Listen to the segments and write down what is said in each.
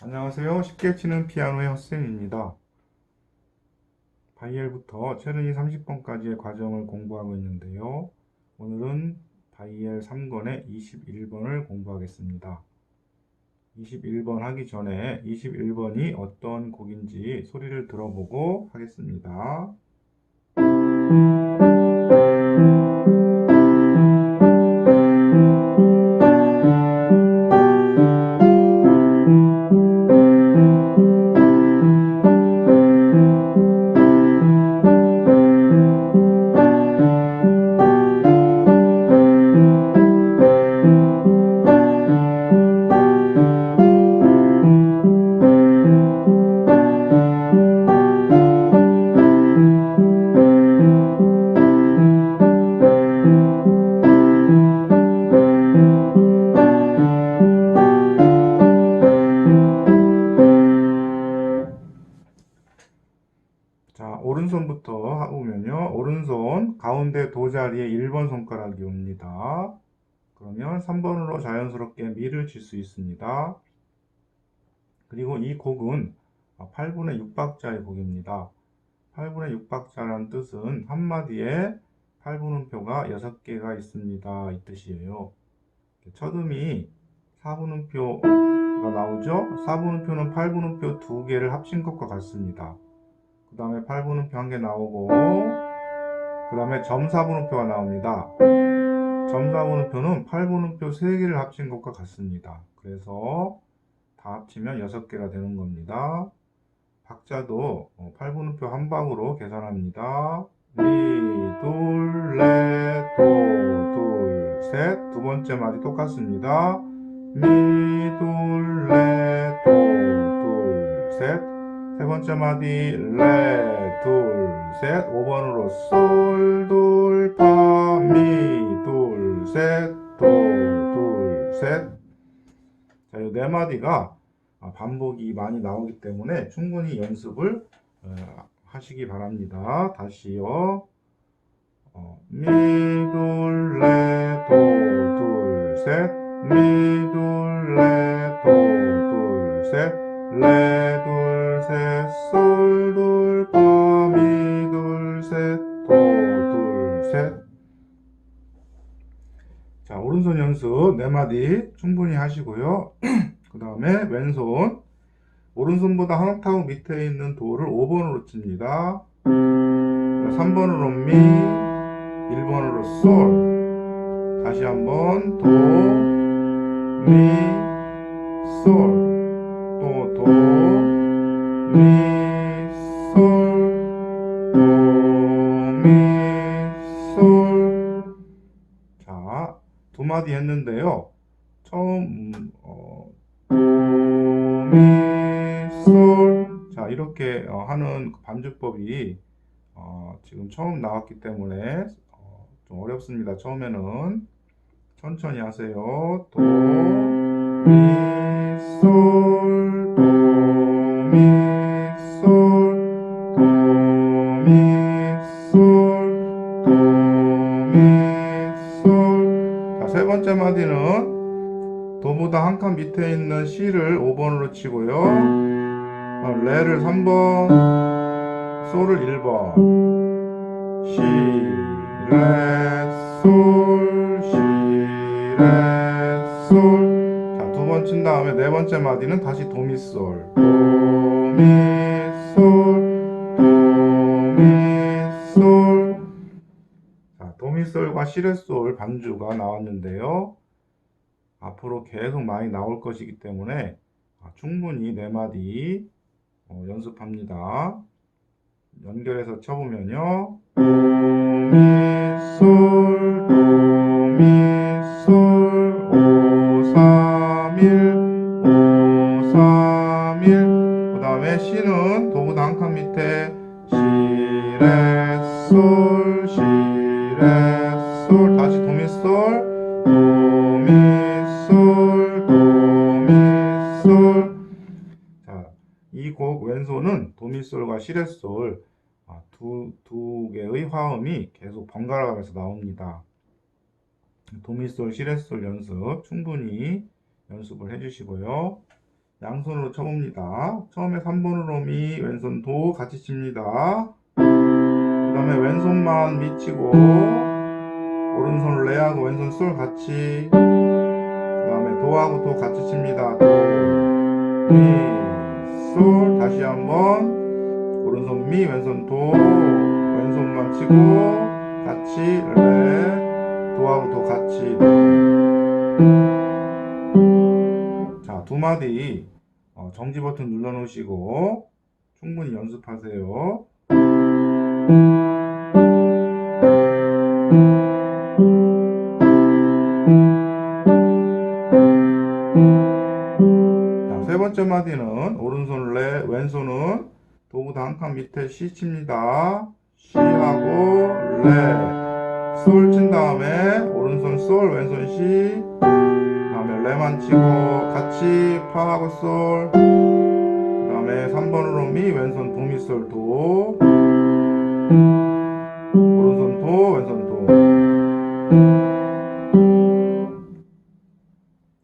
안녕하세요. 쉽게 치는 피아노의 헛쌤입니다. 바이엘부터 체르니 30번까지의 과정을 공부하고 있는데요. 오늘은 바이엘 3권의 21번을 공부하겠습니다. 21번 하기 전에 21번이 어떤 곡인지 소리를 들어보고 하겠습니다. 가운데 도 자리에 1번 손가락이 옵니다. 그러면 3번으로 자연스럽게 미를 칠 수 있습니다. 그리고 이 곡은 8분의 6박자의 곡입니다. 8분의 6박자란 뜻은 한마디에 8분음표가 6개가 있습니다. 이 뜻이에요. 첫 음이 4분음표가 나오죠? 4분음표는 8분음표 2개를 합친 것과 같습니다. 그 다음에 8분음표 한 개 나오고 그 다음에 점사분음표가 나옵니다. 점사분음표는 8분음표 3개를 합친 것과 같습니다. 그래서 다 합치면 6개가 되는 겁니다. 박자도 8분음표 한 방으로 계산합니다. 미, 둘, 레, 도, 둘, 셋. 두 번째 말이 똑같습니다. 미, 둘, 레, 도, 둘, 셋. 세 번째 마디 레, 둘, 셋. 5번으로 솔, 둘, 파, 미, 둘, 셋, 도, 둘, 셋. 자, 이 네 마디가 반복이 많이 나오기 때문에 충분히 연습을 어, 하시기 바랍니다. 다시요. 어, 미, 둘, 레, 도, 둘, 셋. 미, 둘, 레, 도, 둘, 셋. 레, 연습 네 마디 충분히 하시고요. 그 다음에 왼손. 오른손보다 한 옥타브 밑에 있는 도를 5번으로 칩니다. 3번으로 미, 1번으로 솔. 다시 한번 도, 미, 솔. 또 도, 미, 두 마디 했는데요. 처음 음, 어, 도, 미, 솔. 자, 이렇게 어, 하는 반주법이 어, 지금 처음 나왔기 때문에 어, 좀 어렵습니다. 처음에는 천천히 하세요. 도, 미, 솔, 도, 미, 도보다 한 칸 밑에 있는 C를 5번으로 치고요. 어, 레를 3번, 솔을 1번. 시, 레, 솔, 시, 레, 솔. 자, 두 번 친 다음에 네 번째 마디는 다시 도, 미, 솔. 도, 미, 솔, 도, 미, 솔. 자, 도미솔과 시레솔 반주가 나왔는데요. 앞으로 계속 많이 나올 것이기 때문에 아, 충분히 네 마디 어, 연습합니다. 연결해서 쳐보면요. 미솔과 시레솔 아, 두, 두 개의 화음이 계속 번갈아 가면서 나옵니다. 도미솔, 시레솔 연습 충분히 연습을 해주시고요. 양손으로 쳐봅니다. 처음에 3번으로 미, 왼손 도 같이 칩니다. 그 다음에 왼손만 미 치고, 오른손 레하고 왼손 솔 같이, 그 다음에 도하고 도 같이 칩니다. 도, 미, 솔, 다시 한번, 미, 왼손 도, 왼손만 치고, 같이, 레, 도하고 도 같이, 자, 두 마디 어, 정지 버튼 눌러 놓으시고 충분히 연습하세요. 자, 세 번째 마디는 오른손 레, 왼손은 도구도 한 칸 밑에 C 칩니다. C하고 레, 솔 친 다음에 오른손 솔, 왼손 C, 다음에 레만 치고 같이 파하고 솔, 그 다음에 3번으로 미, 왼손 도미 솔 도, 오른손 도, 왼손 도.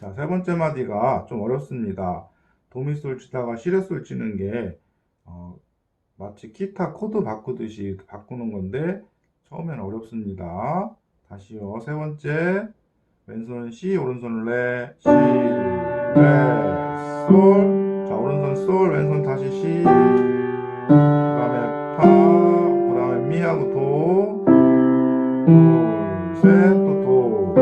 자, 세 번째 마디가 좀 어렵습니다. 도미솔 치다가 시레솔 치는 게 어, 마치 기타 코드 바꾸듯이 바꾸는 건데 처음엔 어렵습니다. 다시요. 세 번째 왼손 C, 오른손 레, C, 레, 솔. 자, 오른손 솔, 왼손 다시 C. 그 다음에 파, 그 다음에 미하고 도, 둘, 셋, 또 도.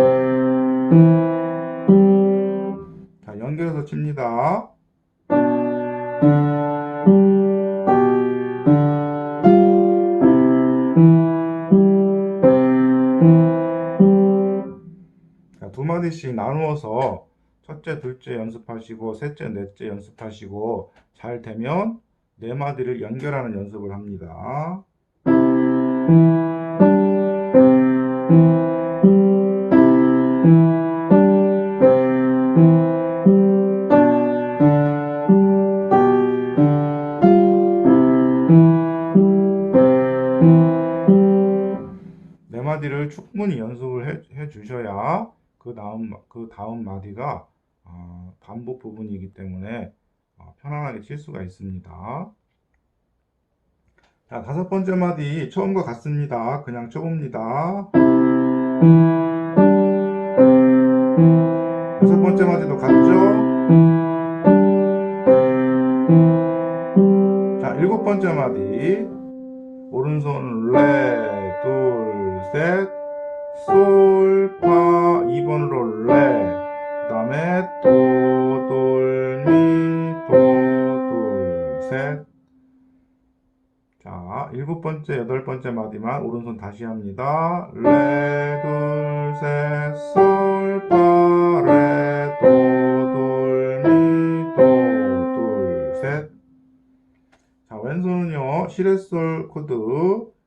자, 연결해서 칩니다. 마디씩 나누어서 첫째, 둘째 연습하시고, 셋째, 넷째 연습하시고, 잘 되면 네 마디를 연결하는 연습을 합니다. 네 마디를 충분히 연습을 해, 해 주셔야 그 다음 그 다음 마디가 어, 반복 부분이기 때문에 어, 편안하게 칠 수가 있습니다. 자, 다섯 번째 마디 처음과 같습니다. 그냥 쳐봅니다. 여섯 번째 마디도 같죠? 자, 일곱 번째 마디 오른손 레, 둘, 셋, 솔, 파, 2번으로 레, 그 다음에 도, 돌, 미, 도, 둘, 셋. 자, 일곱 번째, 여덟 번째 마디만 오른손 다시 합니다. 레, 둘, 셋, 솔, 파, 레, 도, 돌, 미, 도, 둘, 셋. 자, 왼손은요, 시레솔 코드.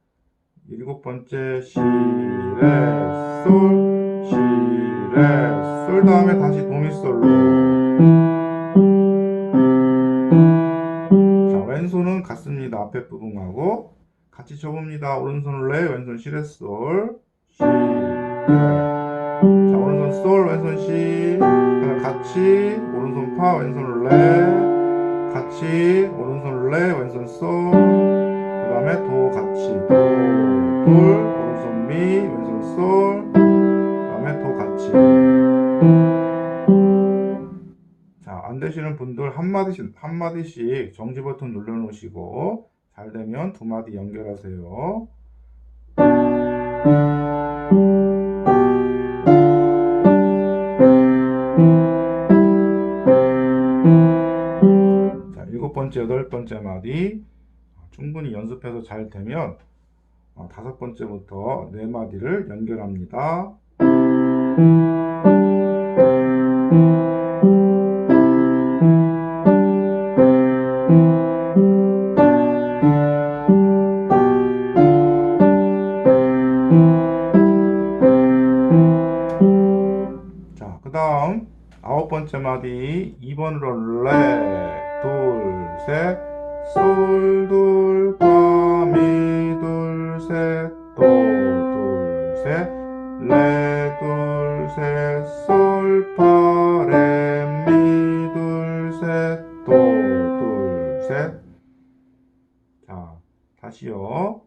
일곱 번째, 시, 레, 솔, 시, 레, 솔 다음에 다시 도미솔로. 자, 왼손은 같습니다. 앞에 부분하고. 같이 쳐봅니다. 오른손 레, 왼손 시, 레, 솔, 시, 레. 자, 오른손 솔, 왼손 시. 같이, 오른손 파, 왼손 레. 같이 오른손 레 왼손 솔그 다음에 도 같이. 도, 돌 오른손 미 왼손 솔. 그다음에 도 같이. 자 안 되시는 분들 한 마디씩 한 마디씩 정지 버튼 눌러 놓으시고 잘 되면 두 마디 연결하세요. 자, 일곱 번째, 여덟 번째 마디. 어, 충분히 연습해서 잘 되면 어, 다섯 번째부터 네 마디를 연결합니다. 자, 그 다음 아홉 번째 마디 2번으로 레, 둘, 셋, 솔, 둘, 파, 미, 둘, 셋, 도, 둘, 셋, 레, 둘, 셋, 솔, 파, 레, 미, 둘, 셋, 도, 둘, 셋. 자, 다시요.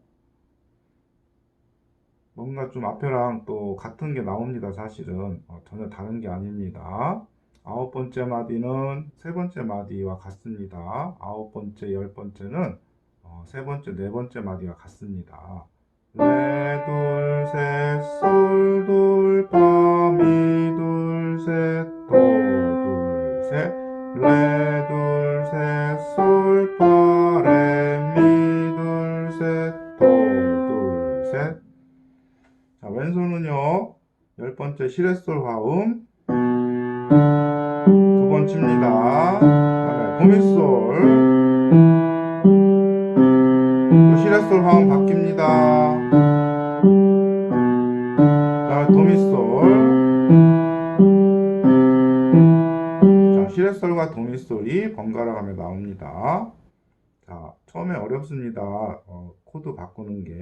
뭔가 좀 앞에랑 또 같은 게 나옵니다, 사실은. 어, 전혀 다른 게 아닙니다. 아홉 번째 마디는 세 번째 마디와 같습니다. 아홉 번째, 열 번째는 어, 세 번째, 네 번째 마디가 같습니다. 레, 둘, 셋, 솔, 둘, 파, 미, 둘, 셋, 도, 둘, 셋. 레, 둘, 셋, 솔, 파, 레, 미, 둘, 셋, 도, 둘, 셋. 자, 왼손은요, 열 번째 시레솔 화음, 두번 칩니다. 그다음에 도미솔, 또 시레솔 화음 바뀝니다. 도미솔. 자, 시레솔과 도미솔이 번갈아 가며 나옵니다. 자, 처음에 어렵습니다. 어, 코드 바꾸는 게.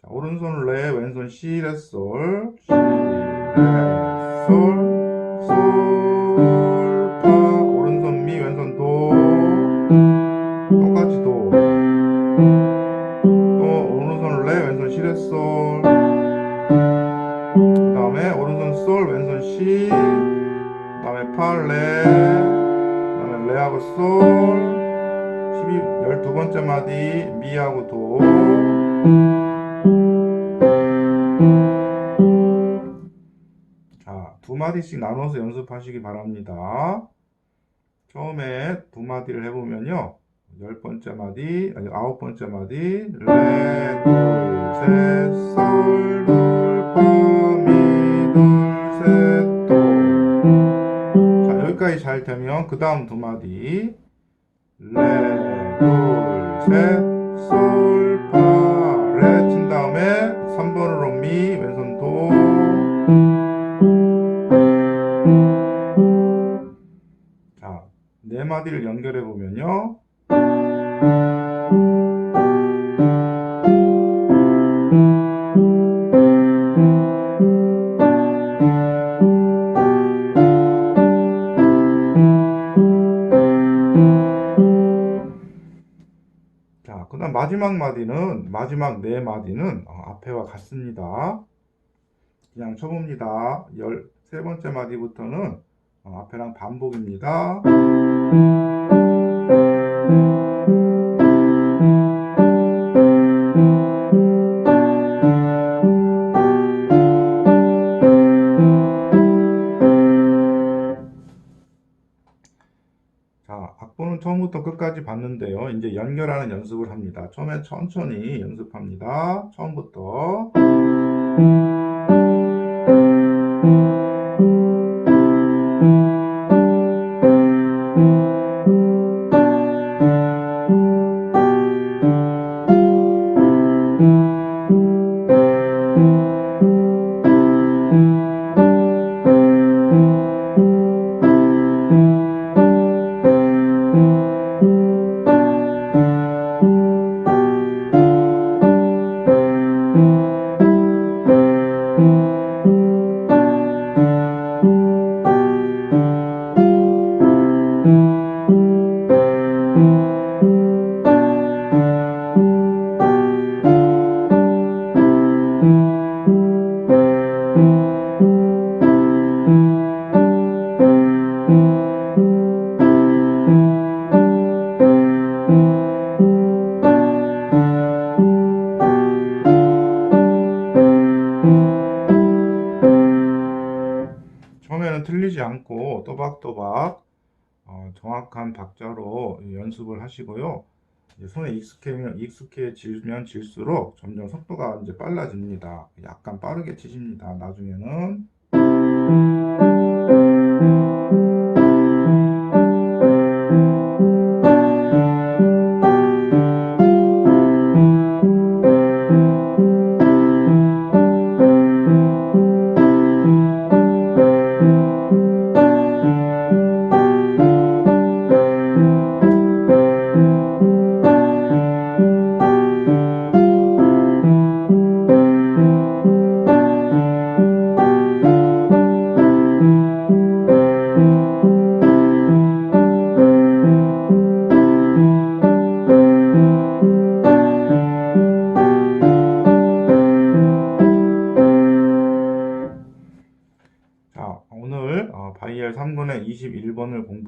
자, 오른손 레, 왼손 시, 레, 솔, 시, 레, 솔, 솔, 똑같이 도. 또 오른손 레, 왼손 시, 레, 솔. 그 다음에 오른손 솔, 왼손 시, 그 다음에 파, 레, 그 다음에 레하고 솔, 12, 12번째 마디, 미하고 도. 자, 두 마디씩 나눠서 연습하시기 바랍니다. 처음에 두 마디를 해보면요. 열 번째 마디, 아니, 아홉 번째 마디, 레, 둘, 셋, 솔, 둘, 파, 미, 둘, 셋, 도. 자, 여기까지 잘 되면 그 다음 두 마디, 레, 둘, 셋, 솔, 파, 레 친 다음에 3번으로 미, 왼손 도. 자, 네 마디를 연결해 보면요. 자, 그 다음 마지막 마디는 마지막 네 마디는 어, 앞에와 같습니다. 그냥 쳐봅니다. 열세 번째 마디부터는 어, 앞에랑 반복입니다. 봤는데요. 이제 연결하는 연습을 합니다. 처음에 천천히 연습합니다. 처음부터. 또박또박 어, 정확한 박자로 연습을 하시고요. 손에 익숙해면 익숙해지면 질수록 점점 속도가 이제 빨라집니다. 약간 빠르게 치십니다. 나중에는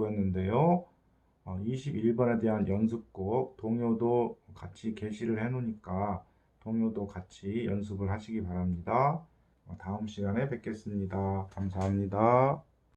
공부했는데요. 21번에 대한 연습곡 동요도 같이 게시를 해 놓으니까 동요도 같이 연습을 하시기 바랍니다. 어, 다음 시간에 뵙겠습니다. 감사합니다.